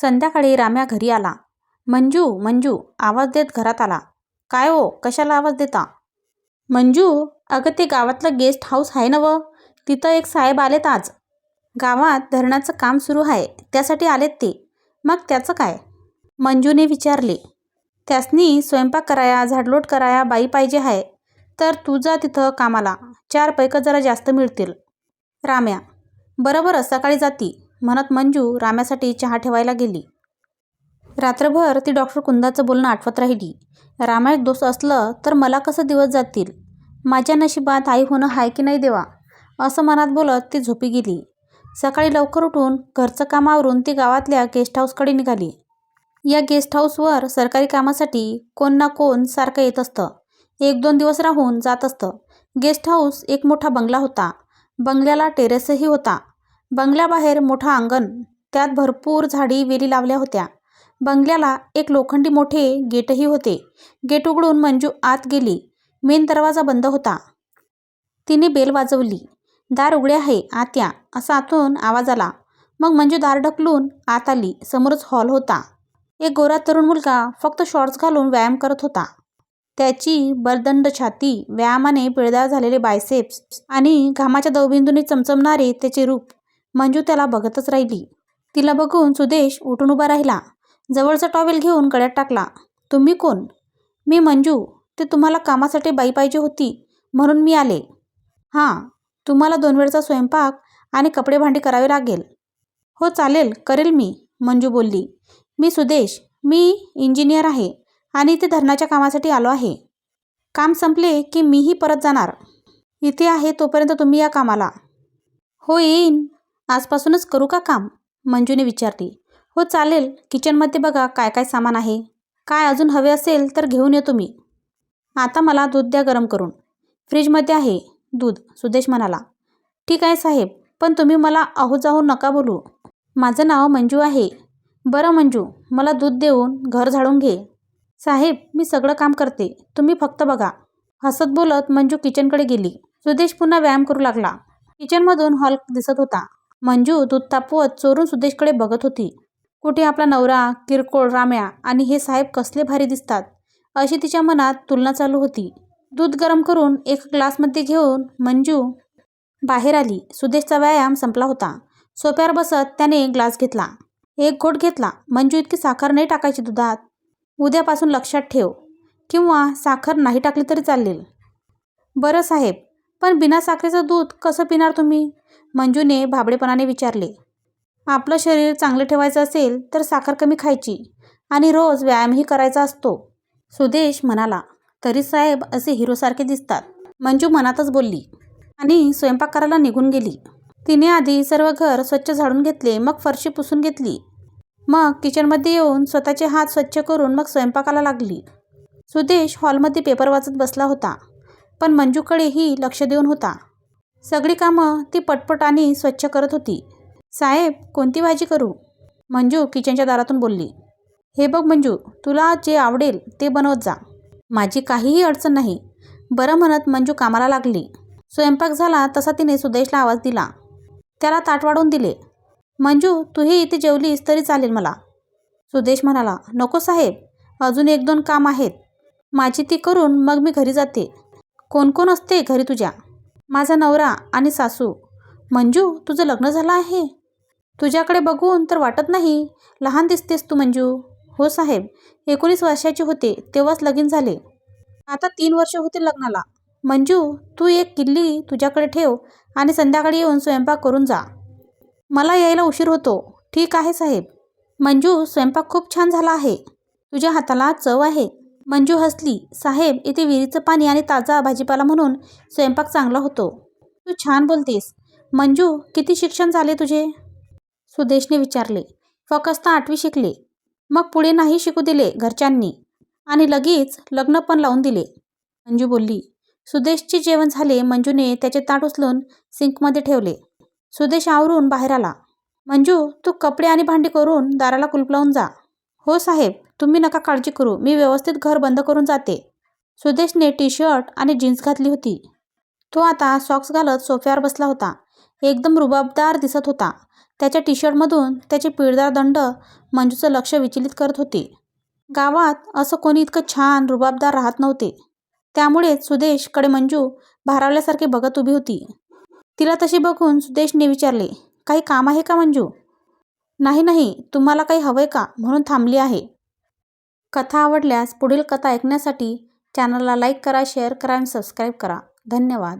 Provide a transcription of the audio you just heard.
संध्याकाळी राम्या घरी आला. मंजू मंजू आवाज देत घरात आला. काय हो? कशाला आवाज देता? मंजू अगं ते गावातलं गेस्ट हाऊस आहे ना व तिथं एक साहेब आलेत आज. गावात धरणाचं काम सुरू आहे. त्यासाठी आलेत ते. मग त्याचं काय? मंजूने विचारले. त्यासनी स्वयंपाक कराया झाडलोट कराया बाई पाहिजे आहे तर तू जा तिथं कामाला. चार पैकं जरा जास्त मिळतील. राम्या. बरोबर सकाळी जाती. म्हणत मंजू राम्यासाठी चहा ठेवायला गेली. रात्रभर ती डॉक्टर कुंदाचं बोलणं आठवत राहिली. रामायण दोष असलं तर मला कसं दिवस जातील? माझ्या नशिबात आई होणं हाय की नाही देवा? असं मनात बोलत ती झोपी गेली. सकाळी लवकर उठून घरचं कामावरून ती गावातल्या गेस्ट हाऊसकडे निघाली. या गेस्ट हाऊसवर सरकारी कामासाठी कोण ना कोण सारखं येत असतं. एक दोन दिवस राहून जात असतं. गेस्ट हाऊस एक मोठा बंगला होता. बंगल्याला टेरेसही होता. बंगल्याबाहेर मोठं अंगण त्यात भरपूर झाडी वेली लावल्या होत्या. बंगल्याला एक लोखंडी मोठे गेटही होते. गेट उघडून मंजू आत गेली. मेन दरवाजा बंद होता. तिने बेल वाजवली. दार उघडे आहे आत या असा आतून आवाज आला. मग मंजू दार ढकलून आत आली. समोरच हॉल होता. एक गोरा तरुण मुलगा फक्त शॉर्ट्स घालून व्यायाम करत होता. त्याची बरदंड छाती व्यायामाने पिळदार झालेले बायसेप्स आणि घामाच्या दवबिंदूने चमचमणारे त्याचे रूप मंजू त्याला बघतच राहिली. तिला बघून सुदेश उठून उभा राहिला. जवळचा टॉवेल घेऊन गळ्यात टाकला. तुम्ही कोण? मी मंजू. ते तुम्हाला कामासाठी बाई पाहिजे होती. म्हणून मी आले. हां. तुम्हाला दोन वेळचा स्वयंपाक आणि कपडे भांडी करावे लागेल. हो चालेल. करेल मी मंजू बोलली. मी सुदेश. मी इंजिनियर आहे आणि इथे धरणाच्या कामासाठी आलो आहे. काम संपले की मीही परत जाणार. इथे आहे तोपर्यंत तुम्ही या कामाला. हो येईन. आजपासूनच करू का काम? मंजूने विचारली. हो चालेल. किचनमध्ये बघा काय काय सामान आहे. काय अजून हवे असेल तर घेऊन येतो मी आता मला दूध द्या गरम करून. फ्रीजमध्ये आहे. दूध सुदेश म्हणाला. ठीक आहे साहेब पण तुम्ही मला अहो जाऊ नका बोलू. माझं नाव मंजू आहे. बरं मंजू मला दूध देऊन घर झाडून घे. साहेब मी सगळं काम करते. तुम्ही फक्त बघा. हसत बोलत मंजू किचनकडे गेली. सुदेश पुन्हा व्यायाम करू लागला. किचनमधून हॉल दिसत होता. मंजू दूध तापवत चोरून सुदेशकडे बघत होती. कुठे आपला नवरा किरकोळ राम्या आणि हे साहेब कसले भारी दिसतात? अशी तिच्या मनात तुलना चालू होती. दूध गरम करून एक ग्लासमध्ये घेऊन मंजू बाहेर आली. सुदेशचा व्यायाम संपला होता. सोप्यावर बसत त्याने ग्लास घेतला. एक घोट घेतला. मंजू इतकी साखर नाही टाकायची दुधात? उद्यापासून लक्षात ठेव. किंवा साखर नाही टाकली तरी चालेल. बरं साहेब पण बिना साखरेचं दूध कसं पिणार तुम्ही? मंजूने भाबडेपणाने विचारले. आपलं शरीर चांगलं ठेवायचं असेल तर साखर कमी खायची आणि रोज व्यायामही करायचा असतो. सुदेश म्हणाला तरी साहेब असे हिरोसारखे दिसतात. मंजू मनातच बोलली आणि स्वयंपाक करायला निघून गेली. तिने आधी सर्व घर स्वच्छ झाडून घेतले मग फरशी पुसून घेतली. मग किचनमध्ये येऊन स्वतःचे हात स्वच्छ करून मग स्वयंपाकाला लागली. सुदेश हॉलमध्ये पेपर वाचत बसला होता. पण मंजूकडेही लक्ष देऊन होता. सगळी कामं ती पटपट आणि स्वच्छ करत होती. साहेब कोणती भाजी करू? मंजू किचनच्या दारातून बोलली. हे बघ मंजू तुला जे आवडेल ते बनवत जा. माझी काहीही अडचण नाही. बरं म्हणत मंजू कामाला लागली. स्वयंपाक झाला तसा तिने सुदेशला आवाज दिला. त्याला ताट वाढवून दिले. मंजू तूही इथे जेवलीस तरी चालेल मला. सुदेश म्हणाला नको साहेब अजून एक दोन काम आहेत. माझी ती करून मग मी घरी जाते. कोण कोण असते घरी तुझ्या? माझा नवरा आणि सासू. मंजू तुझं लग्न झालं आहे? तुझ्याकडे बघून तर वाटत नाही. लहान दिसतेस तू मंजू. हो साहेब. एकोणीस वर्षाचे होते तेव्हाच लगीन झाले. आता तीन वर्ष होते लग्नाला. मंजू तू एक किल्ली तुझ्याकडे ठेव आणि संध्याकाळी येऊन स्वयंपाक करून जा. मला यायला उशीर होतो. ठीक आहे साहेब. मंजू स्वयंपाक खूप छान झाला आहे. तुझ्या हाताला चव आहे. मंजू हसली. साहेब इथे विहिरीचं पाणी आणि ताजा भाजीपाला म्हणून स्वयंपाक चांगला होतो. तू छान बोलतेस. मंजू किती शिक्षण झाले तुझे? सुदेशने विचारले. फकस्त आठवी शिकले. मग पुढे नाही शिकू दिले घरच्यांनी. आणि लगेच लग्न पण लावून दिले. मंजू बोलली. सुदेशचे जेवण झाले. मंजूने त्याचे ताट उचलून सिंकमध्ये ठेवले. सुदेश आवरून बाहेर आला. मंजू तू कपडे आणि भांडी करून दाराला कुलपलावून जा. हो साहेब. तुम्ही नका काळजी करू. मी व्यवस्थित घर बंद करून जाते. सुदेशने टी शर्ट आणि जीन्स घातली होती. तो आता सॉक्स घालत सोफ्यावर बसला होता. एकदम रुबाबदार दिसत होता. त्याच्या टी शर्टमधून त्याचे पिळदार दंड मंजूचं लक्ष विचलित करत होते. गावात असं कोणी इतकं छान रुबाबदार राहत नव्हते. त्यामुळेच सुदेशकडे मंजू भारावल्यासारखे बघत उभी होती. तिला तशी बघून सुदेशने विचारले काही काम आहे का मंजू? नाही नाही. तुम्हाला काही हवंय का? म्हणून थांबली आहे. कथा आवडल्यास पुढील कथा ऐकण्यासाठी चॅनलला लाईक करा शेअर करा आणि सबस्क्राईब करा. धन्यवाद.